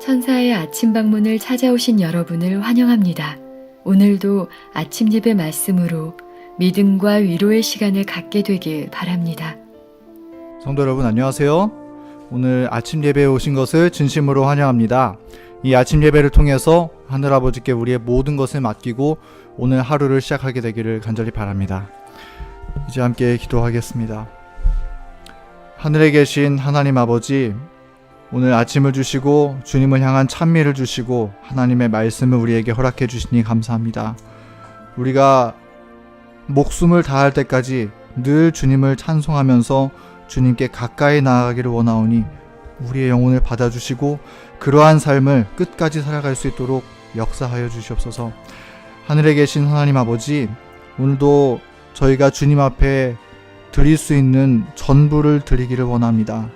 천사의 아침 방문을 찾아오신 여러분을 환영합니다. 오늘도 아침 예배 말씀으로 믿음과 위로의 시간을 갖게 되길 바랍니다. 성도 여러분 안녕하세요. 오늘 아침 예배에 오신 것을 진심으로 환영합니다. 이 아침 예배를 통해서 하늘아버지께 우리의 모든 것을 맡기고 오늘 하루를 시작하게 되기를 간절히 바랍니다. 이제 함께 기도하겠습니다. 하늘에 계신 하나님 아버지, 오늘 아침을 주시고 주님을 향한 찬미를 주시고 하나님의 말씀을 우리에게 허락해 주시니 감사합니다. 우리가 목숨을 다할 때까지 늘 주님을 찬송하면서 주님께 가까이 나아가기를 원하오니 우리의 영혼을 받아주시고 그러한 삶을 끝까지 살아갈 수 있도록 역사하여 주시옵소서. 하늘에 계신 하나님 아버지, 오늘도 저희가 주님 앞에 드릴 수 있는 전부를 드리기를 원합니다.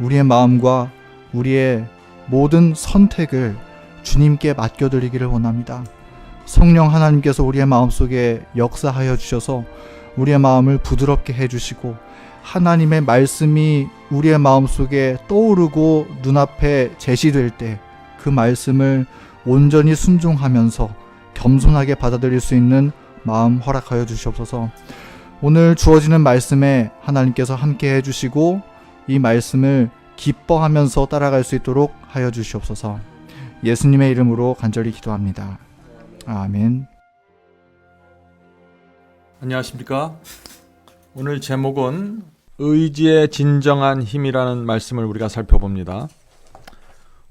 우리의 마음과 우리의 모든 선택을 주님께 맡겨드리기를 원합니다. 성령 하나님께서 우리의 마음속에 역사하여 주셔서 우리의 마음을 부드럽게 해주시고 하나님의 말씀이 우리의 마음속에 떠오르고 눈앞에 제시될 때 그 말씀을 온전히 순종하면서 겸손하게 받아들일 수 있는 마음 허락하여 주시옵소서. 오늘 주어지는 말씀에 하나님께서 함께 해주시고 이 말씀을 기뻐하면서 따라갈 수 있도록 하여 주시옵소서. 예수님의 이름으로 간절히 기도합니다. 아멘. 안녕하십니까? 오늘 제목은 의지의 진정한 힘이라는 말씀을 우리가 살펴봅니다.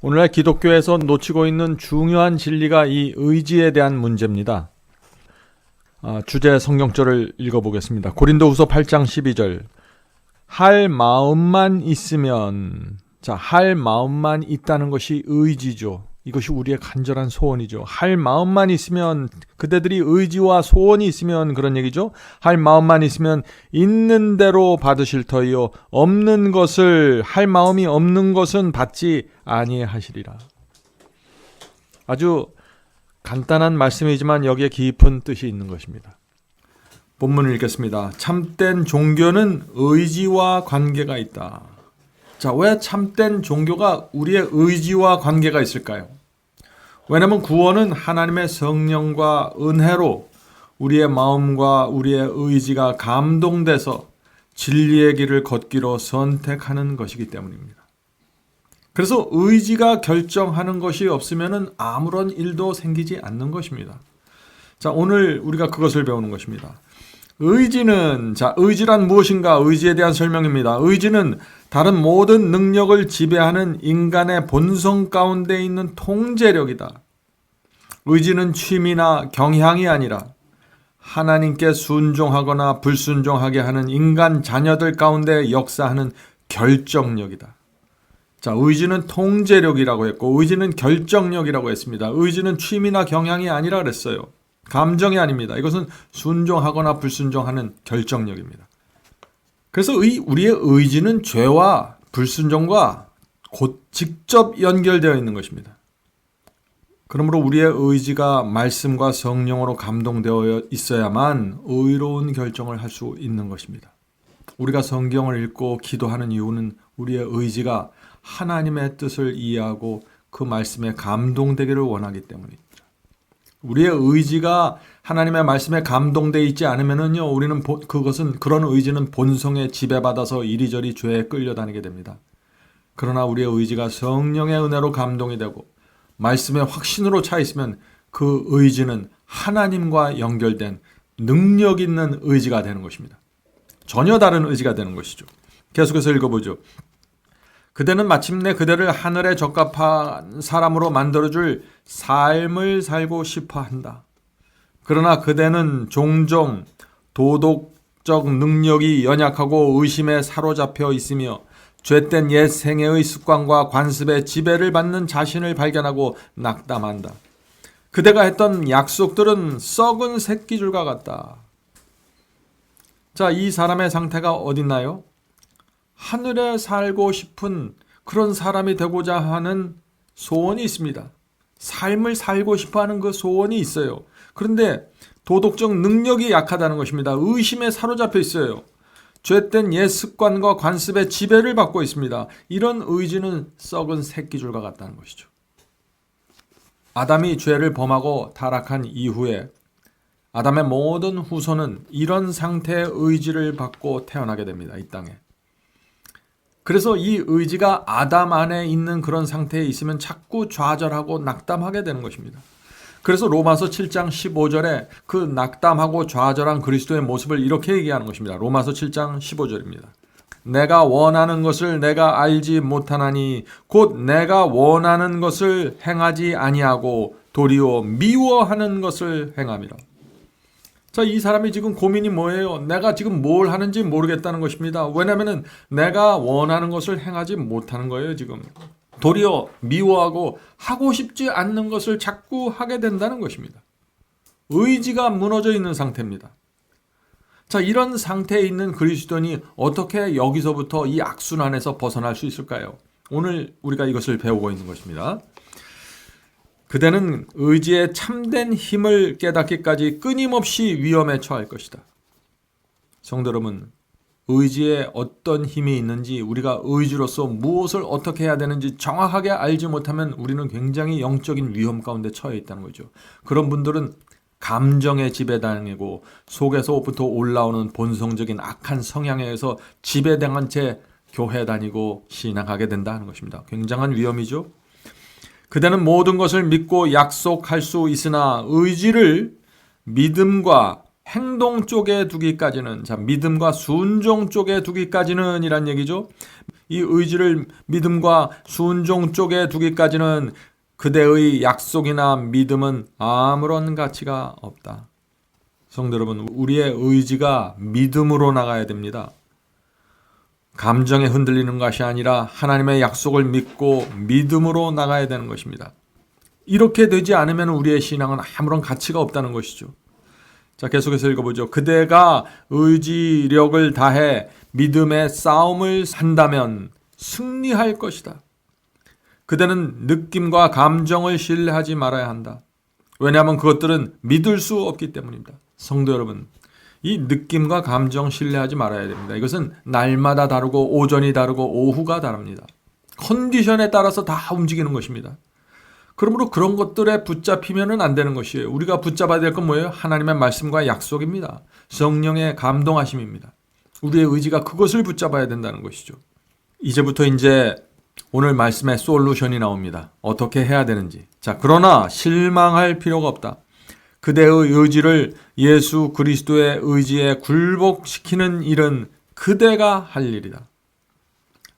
오늘날 기독교에서 놓치고 있는 중요한 진리가 이 의지에 대한 문제입니다. 아, 주제 성경절을 읽어보겠습니다. 고린도후서 8장 12절. 할 마음만 있으면 자, 할 마음만 있다는 것이 의지죠. 이것이 우리의 간절한 소원이죠. 할 마음만 있으면 그대들이 의지와 소원이 있으면 그런 얘기죠. 할 마음만 있으면 있는 대로 받으실 터이요 없는 것을 할 마음이 없는 것은 받지 아니하시리라. 아주 간단한 말씀이지만 여기에 깊은 뜻이 있는 것입니다. 본문을 읽겠습니다. 참된 종교는 의지와 관계가 있다. 자, 왜 참된 종교가 우리의 의지와 관계가 있을까요? 왜냐하면 구원은 하나님의 성령과 은혜로 우리의 마음과 우리의 의지가 감동돼서 진리의 길을 걷기로 선택하는 것이기 때문입니다. 그래서 의지가 결정하는 것이 없으면 아무런 일도 생기지 않는 것입니다. 자, 오늘 우리가 그것을 배우는 것입니다. 의지는 자 의지란 무엇인가 의지에 대한 설명입니다. 의지는 다른 모든 능력을 지배하는 인간의 본성 가운데 있는 통제력이다. 의지는 취미나 경향이 아니라 하나님께 순종하거나 불순종하게 하는 인간 자녀들 가운데 역사하는 결정력이다. 자, 의지는 통제력이라고 했고 의지는 결정력이라고 했습니다. 의지는 취미나 경향이 아니라 그랬어요. 감정이 아닙니다. 이것은 순종하거나 불순종하는 결정력입니다. 그래서 의, 우리의 의지는 죄와 불순종과 곧 직접 연결되어 있는 것입니다. 그러므로 우리의 의지가 말씀과 성령으로 감동되어 있어야만 의로운 결정을 할 수 있는 것입니다. 우리가 성경을 읽고 기도하는 이유는 우리의 의지가 하나님의 뜻을 이해하고 그 말씀에 감동되기를 원하기 때문입니다. 우리의 의지가 하나님의 말씀에 감동돼 있지 않으면은요, 우리는 보, 그것은 그런 의지는 본성에 지배받아서 이리저리 죄에 끌려다니게 됩니다. 그러나 우리의 의지가 성령의 은혜로 감동이 되고 말씀의 확신으로 차 있으면 그 의지는 하나님과 연결된 능력 있는 의지가 되는 것입니다. 전혀 다른 의지가 되는 것이죠. 계속해서 읽어보죠. 그대는 마침내 그대를 하늘에 적합한 사람으로 만들어줄 삶을 살고 싶어 한다. 그러나 그대는 종종 도덕적 능력이 연약하고 의심에 사로잡혀 있으며 죄된 옛 생애의 습관과 관습의 지배를 받는 자신을 발견하고 낙담한다. 그대가 했던 약속들은 썩은 새끼줄과 같다. 자, 이 사람의 상태가 어딨나요? 하늘에 살고 싶은 그런 사람이 되고자 하는 소원이 있습니다. 삶을 살고 싶어 하는 그 소원이 있어요. 그런데 도덕적 능력이 약하다는 것입니다. 의심에 사로잡혀 있어요. 죄된 옛 습관과 관습의 지배를 받고 있습니다. 이런 의지는 썩은 새끼줄과 같다는 것이죠. 아담이 죄를 범하고 타락한 이후에 아담의 모든 후손은 이런 상태의 의지를 받고 태어나게 됩니다. 이 땅에. 그래서 이 의지가 아담 안에 있는 그런 상태에 있으면 자꾸 좌절하고 낙담하게 되는 것입니다. 그래서 로마서 7장 15절에 그 낙담하고 좌절한 그리스도의 모습을 이렇게 얘기하는 것입니다. 로마서 7장 15절입니다. 내가 원하는 것을 내가 알지 못하나니 곧 내가 원하는 것을 행하지 아니하고 도리어 미워하는 것을 행함이라. 자, 이 사람이 지금 고민이 뭐예요? 내가 지금 뭘 하는지 모르겠다는 것입니다. 왜냐면은 내가 원하는 것을 행하지 못하는 거예요, 지금. 도리어 미워하고 하고 싶지 않는 것을 자꾸 하게 된다는 것입니다. 의지가 무너져 있는 상태입니다. 자, 이런 상태에 있는 그리스도인이 어떻게 여기서부터 이 악순환에서 벗어날 수 있을까요? 오늘 우리가 이것을 배우고 있는 것입니다. 그대는 의지의 참된 힘을 깨닫기까지 끊임없이 위험에 처할 것이다. 성도 여러분, 의지에 어떤 힘이 있는지 우리가 의지로서 무엇을 어떻게 해야 되는지 정확하게 알지 못하면 우리는 굉장히 영적인 위험 가운데 처해 있다는 거죠. 그런 분들은 감정에 지배당하고 속에서부터 올라오는 본성적인 악한 성향에 의해서 지배당한 채 교회 다니고 신앙하게 된다는 것입니다. 굉장한 위험이죠. 그대는 모든 것을 믿고 약속할 수 있으나 의지를 믿음과 행동 쪽에 두기까지는 자 믿음과 순종 쪽에 두기까지는 이란 얘기죠. 이 의지를 믿음과 순종 쪽에 두기까지는 그대의 약속이나 믿음은 아무런 가치가 없다. 성도 여러분, 우리의 의지가 믿음으로 나가야 됩니다. 감정에 흔들리는 것이 아니라 하나님의 약속을 믿고 믿음으로 나가야 되는 것입니다. 이렇게 되지 않으면 우리의 신앙은 아무런 가치가 없다는 것이죠. 자, 계속해서 읽어보죠. 그대가 의지력을 다해 믿음의 싸움을 한다면 승리할 것이다. 그대는 느낌과 감정을 신뢰하지 말아야 한다. 왜냐하면 그것들은 믿을 수 없기 때문입니다. 성도 여러분, 이 느낌과 감정 신뢰하지 말아야 됩니다. 이것은 날마다 다르고 오전이 다르고 오후가 다릅니다. 컨디션에 따라서 다 움직이는 것입니다. 그러므로 그런 것들에 붙잡히면 안 되는 것이에요. 우리가 붙잡아야 될 건 뭐예요? 하나님의 말씀과 약속입니다. 성령의 감동하심입니다. 우리의 의지가 그것을 붙잡아야 된다는 것이죠. 이제부터 이제 오늘 말씀에 솔루션이 나옵니다. 어떻게 해야 되는지. 자, 그러나 실망할 필요가 없다. 그대의 의지를 예수 그리스도의 의지에 굴복시키는 일은 그대가 할 일이다.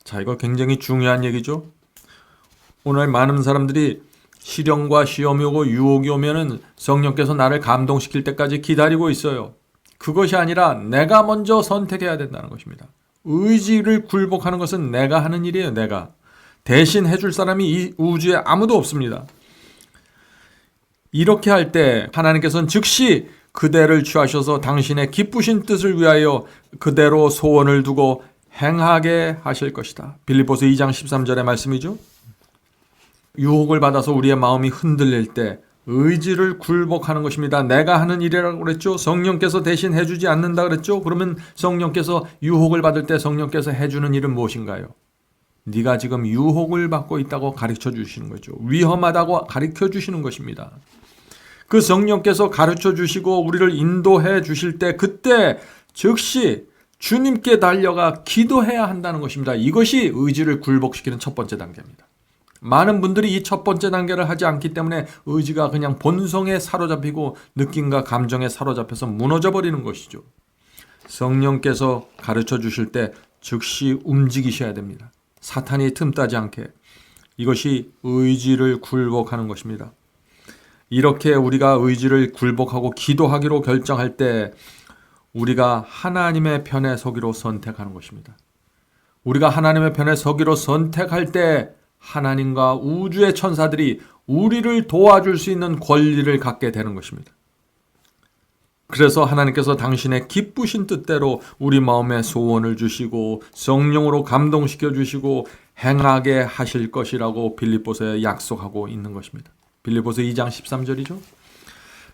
자, 이거 굉장히 중요한 얘기죠. 오늘 많은 사람들이 시련과 시험이 오고 유혹이 오면은 성령께서 나를 감동시킬 때까지 기다리고 있어요. 그것이 아니라 내가 먼저 선택해야 된다는 것입니다. 의지를 굴복하는 것은 내가 하는 일이에요, 내가. 대신 해줄 사람이 이 우주에 아무도 없습니다. 이렇게 할 때 하나님께서는 즉시 그대를 취하셔서 당신의 기쁘신 뜻을 위하여 그대로 소원을 두고 행하게 하실 것이다. 빌립보서 2장 13절의 말씀이죠. 유혹을 받아서 우리의 마음이 흔들릴 때 의지를 굴복하는 것입니다. 내가 하는 일이라고 그랬죠. 성령께서 대신 해주지 않는다 그랬죠. 그러면 성령께서 유혹을 받을 때 성령께서 해주는 일은 무엇인가요? 네가 지금 유혹을 받고 있다고 가르쳐 주시는 거죠. 위험하다고 가르쳐 주시는 것입니다. 그 성령께서 가르쳐 주시고 우리를 인도해 주실 때 그때 즉시 주님께 달려가 기도해야 한다는 것입니다. 이것이 의지를 굴복시키는 첫 번째 단계입니다. 많은 분들이 이 첫 번째 단계를 하지 않기 때문에 의지가 그냥 본성에 사로잡히고 느낌과 감정에 사로잡혀서 무너져 버리는 것이죠. 성령께서 가르쳐 주실 때 즉시 움직이셔야 됩니다. 사탄이 틈타지 않게 이것이 의지를 굴복하는 것입니다. 이렇게 우리가 의지를 굴복하고 기도하기로 결정할 때 우리가 하나님의 편에 서기로 선택하는 것입니다. 우리가 하나님의 편에 서기로 선택할 때 하나님과 우주의 천사들이 우리를 도와줄 수 있는 권리를 갖게 되는 것입니다. 그래서 하나님께서 당신의 기쁘신 뜻대로 우리 마음에 소원을 주시고 성령으로 감동시켜 주시고 행하게 하실 것이라고 빌립보서에 약속하고 있는 것입니다. 빌립보서 2장 13절이죠.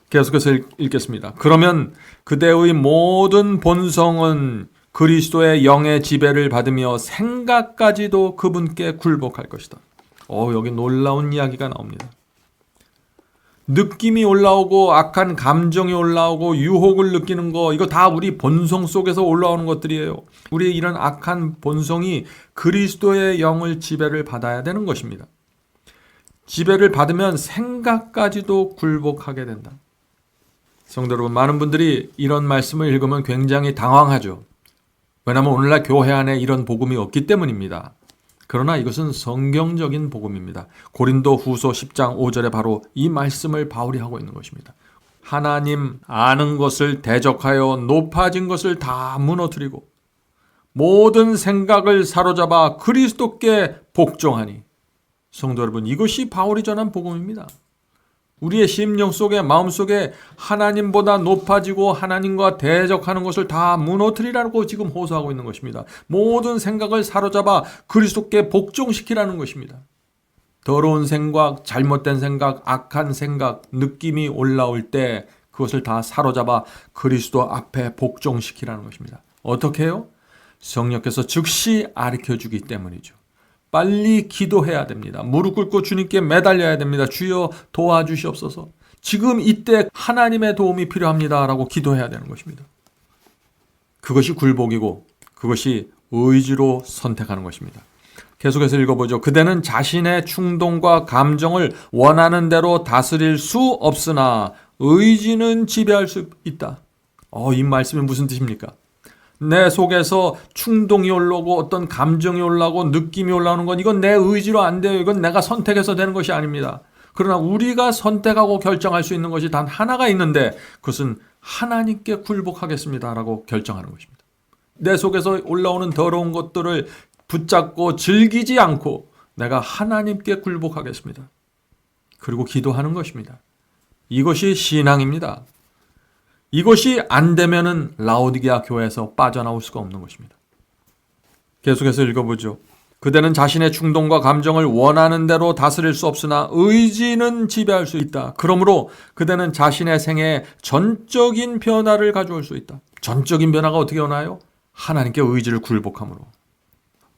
계속해서 읽- 읽겠습니다. 그러면 그대의 모든 본성은 그리스도의 영의 지배를 받으며 생각까지도 그분께 굴복할 것이다. 어, 여기 놀라운 이야기가 나옵니다. 느낌이 올라오고 악한 감정이 올라오고 유혹을 느끼는 거 이거 다 우리 본성 속에서 올라오는 것들이에요. 우리의 이런 악한 본성이 그리스도의 영을 지배를 받아야 되는 것입니다. 지배를 받으면 생각까지도 굴복하게 된다. 성도 여러분, 많은 분들이 이런 말씀을 읽으면 굉장히 당황하죠. 왜냐하면 오늘날 교회 안에 이런 복음이 없기 때문입니다. 그러나 이것은 성경적인 복음입니다. 고린도 후서 10장 5절에 바로 이 말씀을 바울이 하고 있는 것입니다. 하나님 아는 것을 대적하여 높아진 것을 다 무너뜨리고 모든 생각을 사로잡아 그리스도께 복종하니 성도 여러분 이것이 바울이 전한 복음입니다. 우리의 심령 속에 마음 속에 하나님보다 높아지고 하나님과 대적하는 것을 다 무너뜨리라고 지금 호소하고 있는 것입니다. 모든 생각을 사로잡아 그리스도께 복종시키라는 것입니다. 더러운 생각, 잘못된 생각, 악한 생각, 느낌이 올라올 때 그것을 다 사로잡아 그리스도 앞에 복종시키라는 것입니다. 어떻게 해요? 성령께서 즉시 가르쳐 주기 때문이죠. 빨리 기도해야 됩니다. 무릎 꿇고 주님께 매달려야 됩니다. 주여 도와주시옵소서. 지금 이때 하나님의 도움이 필요합니다 라고 기도해야 되는 것입니다. 그것이 굴복이고 그것이 의지로 선택하는 것입니다. 계속해서 읽어보죠. 그대는 자신의 충동과 감정을 원하는 대로 다스릴 수 없으나 의지는 지배할 수 있다. 어, 이 말씀이 무슨 뜻입니까? 내 속에서 충동이 올라오고 어떤 감정이 올라오고 느낌이 올라오는 건 이건 내 의지로 안 돼요. 이건 내가 선택해서 되는 것이 아닙니다. 그러나 우리가 선택하고 결정할 수 있는 것이 단 하나가 있는데 그것은 하나님께 굴복하겠습니다라고 결정하는 것입니다. 내 속에서 올라오는 더러운 것들을 붙잡고 즐기지 않고 내가 하나님께 굴복하겠습니다. 그리고 기도하는 것입니다. 이것이 신앙입니다. 이것이 안 되면은 라오디게아 교회에서 빠져나올 수가 없는 것입니다. 계속해서 읽어보죠. 그대는 자신의 충동과 감정을 원하는 대로 다스릴 수 없으나 의지는 지배할 수 있다. 그러므로 그대는 자신의 생에 전적인 변화를 가져올 수 있다. 전적인 변화가 어떻게 오나요? 하나님께 의지를 굴복함으로.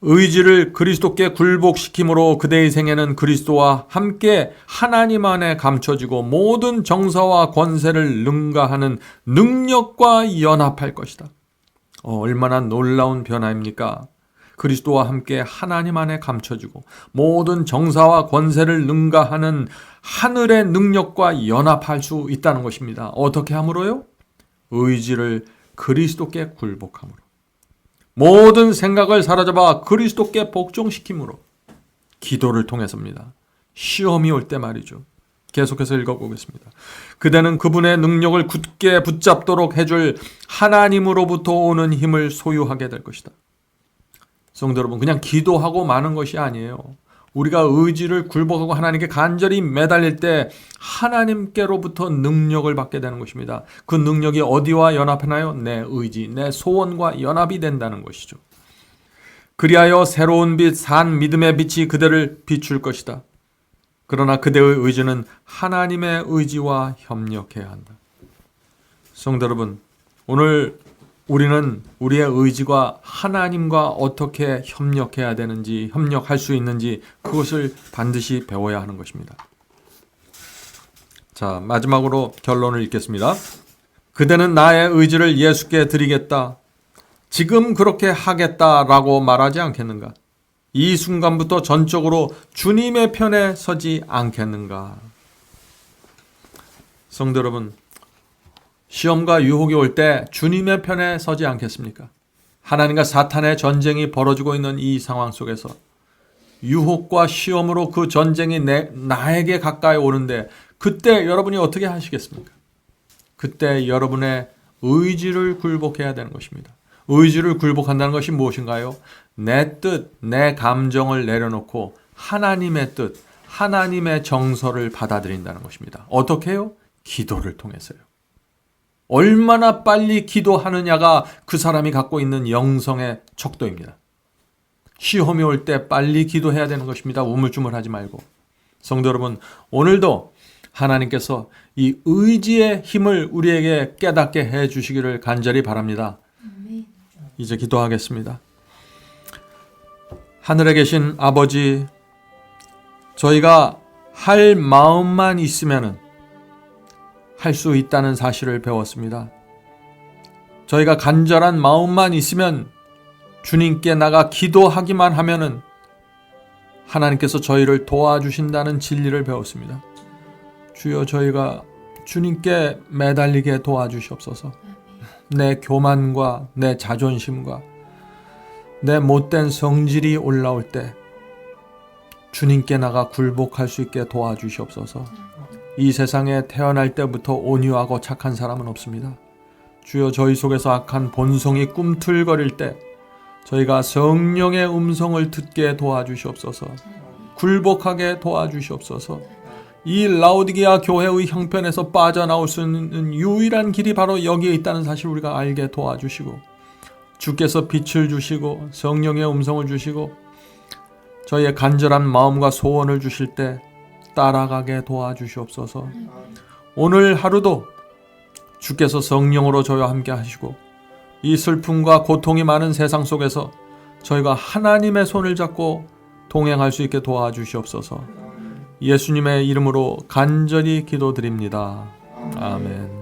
의지를 그리스도께 굴복시킴으로 그대의 생애는 그리스도와 함께 하나님 안에 감춰지고 모든 정사와 권세를 능가하는 능력과 연합할 것이다. 어, 얼마나 놀라운 변화입니까? 그리스도와 함께 하나님 안에 감춰지고 모든 정사와 권세를 능가하는 하늘의 능력과 연합할 수 있다는 것입니다. 어떻게 함으로요? 의지를 그리스도께 굴복함으로. 모든 생각을 사로잡아 그리스도께 복종시킴으로 기도를 통해서입니다. 시험이 올 때 말이죠. 계속해서 읽어보겠습니다. 그대는 그분의 능력을 굳게 붙잡도록 해줄 하나님으로부터 오는 힘을 소유하게 될 것이다. 성도 여러분, 그냥 기도하고 마는 것이 아니에요. 우리가 의지를 굴복하고 하나님께 간절히 매달릴 때 하나님께로부터 능력을 받게 되는 것입니다. 그 능력이 어디와 연합하나요? 내 의지, 내 소원과 연합이 된다는 것이죠. 그리하여 새로운 빛, 산 믿음의 빛이 그대를 비출 것이다. 그러나 그대의 의지는 하나님의 의지와 협력해야 한다. 성도 여러분, 오늘 우리는 우리의 의지가 하나님과 어떻게 협력해야 되는지, 협력할 수 있는지 그것을 반드시 배워야 하는 것입니다. 자, 마지막으로 결론을 읽겠습니다. 그대는 나의 의지를 예수께 드리겠다. 지금 그렇게 하겠다라고 말하지 않겠는가? 이 순간부터 전적으로 주님의 편에 서지 않겠는가? 성도 여러분, 시험과 유혹이 올 때 주님의 편에 서지 않겠습니까? 하나님과 사탄의 전쟁이 벌어지고 있는 이 상황 속에서 유혹과 시험으로 그 전쟁이 내, 나에게 가까이 오는데 그때 여러분이 어떻게 하시겠습니까? 그때 여러분의 의지를 굴복해야 되는 것입니다. 의지를 굴복한다는 것이 무엇인가요? 내 뜻, 내 감정을 내려놓고 하나님의 뜻, 하나님의 정서를 받아들인다는 것입니다. 어떻게 해요? 기도를 통해서요. 얼마나 빨리 기도하느냐가 그 사람이 갖고 있는 영성의 척도입니다. 시험이 올 때 빨리 기도해야 되는 것입니다. 우물쭈물하지 말고. 성도 여러분, 오늘도 하나님께서 이 의지의 힘을 우리에게 깨닫게 해 주시기를 간절히 바랍니다. 이제 기도하겠습니다. 하늘에 계신 아버지, 저희가 할 마음만 있으면은 할 수 있다는 사실을 배웠습니다. 저희가 간절한 마음만 있으면 주님께 나가 기도하기만 하면은 하나님께서 저희를 도와주신다는 진리를 배웠습니다. 주여 저희가 주님께 매달리게 도와주시옵소서. 내 교만과 내 자존심과 내 못된 성질이 올라올 때 주님께 나가 굴복할 수 있게 도와주시옵소서. 이 세상에 태어날 때부터 온유하고 착한 사람은 없습니다. 주여 저희 속에서 악한 본성이 꿈틀거릴 때 저희가 성령의 음성을 듣게 도와주시옵소서. 굴복하게 도와주시옵소서. 이 라오디게아 교회의 형편에서 빠져나올 수 있는 유일한 길이 바로 여기에 있다는 사실 우리가 알게 도와주시고 주께서 빛을 주시고 성령의 음성을 주시고 저희의 간절한 마음과 소원을 주실 때 따라가게 도와주시옵소서. 오늘 하루도 주께서 성령으로 저희와 함께 하시고 이 슬픔과 고통이 많은 세상 속에서 저희가 하나님의 손을 잡고 동행할 수 있게 도와주시옵소서. 예수님의 이름으로 간절히 기도드립니다. 아멘.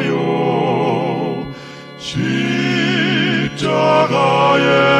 대신하여 십자가에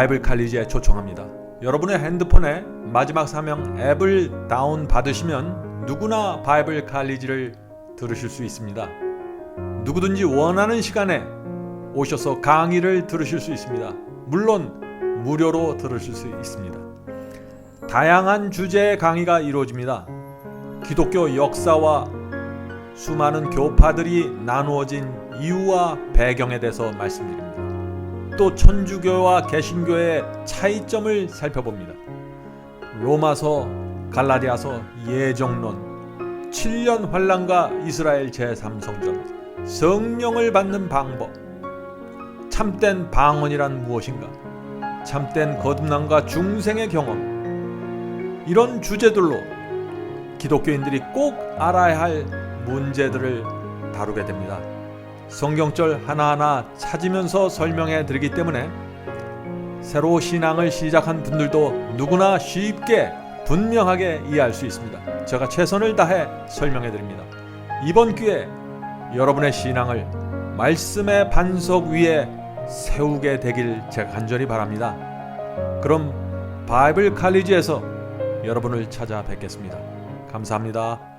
바이블 칼리지에 초청합니다. 여러분의 핸드폰에 마지막 사명 앱을 다운 받으시면 누구나 바이블 칼리지를 들으실 수 있습니다. 누구든지 원하는 시간에 오셔서 강의를 들으실 수 있습니다. 물론 무료로 들으실 수 있습니다. 다양한 주제의 강의가 이루어집니다. 기독교 역사와 수많은 교파들이 나누어진 이유와 배경에 대해서 말씀드립니다. 또 천주교와 개신교의 차이점을 살펴봅니다. 로마서, 갈라디아서, 예정론, 7년 환란과 이스라엘 제3성전, 성령을 받는 방법, 참된 방언이란 무엇인가, 참된 거듭남과 중생의 경험, 이런 주제들로 기독교인들이 꼭 알아야 할 문제들을 다루게 됩니다. 성경절 하나하나 찾으면서 설명해 드리기 때문에 새로 신앙을 시작한 분들도 누구나 쉽게 분명하게 이해할 수 있습니다. 제가 최선을 다해 설명해 드립니다. 이번 기회에 여러분의 신앙을 말씀의 반석 위에 세우게 되길 제가 간절히 바랍니다. 그럼 바이블 칼리지에서 여러분을 찾아뵙겠습니다. 감사합니다.